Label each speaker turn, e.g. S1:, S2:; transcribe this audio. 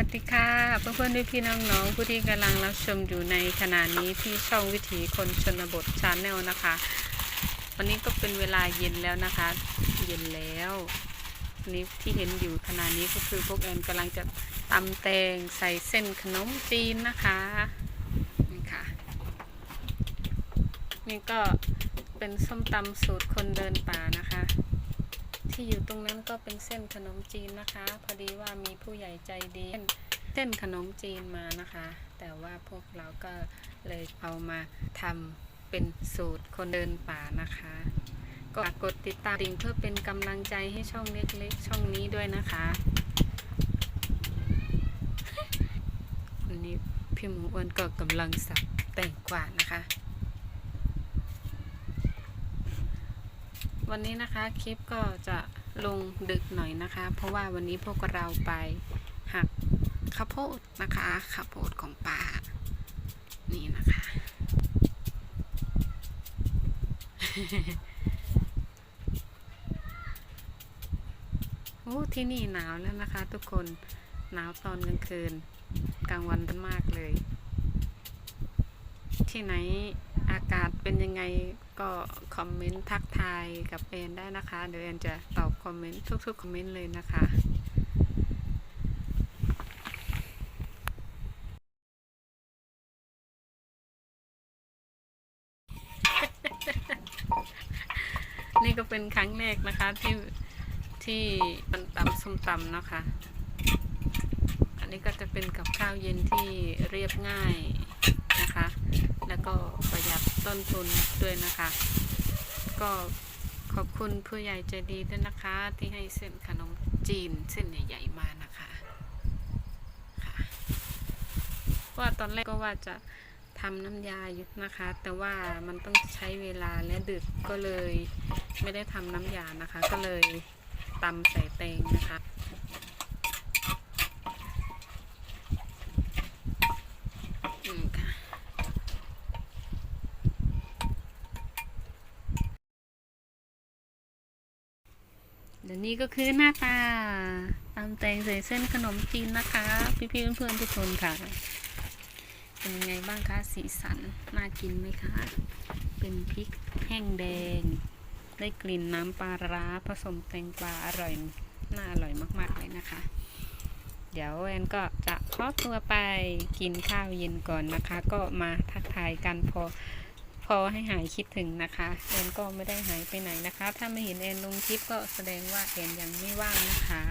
S1: วัสดีค่ะเพื่อนๆพี่น้องๆผู้ที่กำลังรับชมอยู่ในขณะนี้ที่ช่องวิถีคนชนบทชาแนลนะคะ วันนี้ก็เป็นเวลาเย็นแล้วนะคะ เย็นแล้วนนี้ที่เห็นอยู่ขณะนี้ก็คือพวกแอนกำลังจะตำแตงใส่เส้นขนมจีนนะคะนี่ค่ะนี่ก็เป็นส้มตำสูตรคนเดินป่านะคะ ที่อยู่ตรงนั้นก็เป็นเส้นขนมจีนนะคะ พอดีว่ามีผู้ใหญ่ใจดีเส้นขนมจีนมานะคะ แต่ว่าพวกเราก็เลยเอามาทำเป็นสูตรคนเดินป่านะคะ ก็กดติดตามดิ่งเพื่อเป็นกำลังใจให้ช่องเล็กๆ ช่องนี้ด้วยนะคะวันนี้พี่หมูอ้วนก็กำลังสับแต่งกวาดนะคะ วันนี้นะคะคลิปก็จะลงดึกหน่อยนะคะ เพราะว่าวันนี้พวกเราไปหักข้าวโพดนะคะข้าวโพดของป่านี่นะคะ โอ้ที่นี่หนาวแล้วนะคะ ทุกคนหนาวตอนกลางคืนกลางวันร้อนมากเลย ที่ไหนากาศเป็นยังไงก็คอมเมนต์ทักทายกับแอนได้นะคะ เดี๋ยวแอนจะตอบคอมเมนต์ทุกๆคอมเมนต์เลยนะคะ นี่ก็เป็นครั้งแรกนะคะที่ที่มันตำส้มตำนะคะ อันนี้ก็จะเป็นกับข้าวเย็นที่เรียบง่ายนะคะ แล้วก็ประหยัด ต้นทุนด้วยนะคะ ก็ขอบคุณผู้ใหญ่ใจดีด้วยนะคะ ที่ให้เส้นขนมจีนเส้นใหญ่ๆมานะคะค่ะว่าตอนแรกก็ว่าจะทำน้ำยาอยู่นะคะ แต่ว่ามันต้องใช้เวลาและดึกก็เลยไม่ได้ทำน้ำยานะคะ ก็เลยตำใส่แตงนะคะ อืมค่ะ เดี๋ยวนี้ก็คือหน้าตาตำแตงใส่เส้นขนมจีนนะคะ พี่ๆเพื่อนๆทุกคนค่ะ เป็นยังไงบ้างคะสีสันน่ากินไหมคะ เป็นพริกแห้งแดง ได้กลิ่นน้ำปลาร้าผสมแตงกวาอร่อยน่าอร่อยมากๆเลยนะคะ เดี๋ยวแอนก็จะขอตัวไปกินข้าวเย็นก่อนนะคะ ก็มาทักทายกันพอ พอให้หายคิดถึงนะคะแอนก็ไม่ได้หายไปไหนนะคะ ถ้าไม่เห็นแอนลงคลิปก็แสดงว่าแอนยังไม่ว่างนะคะ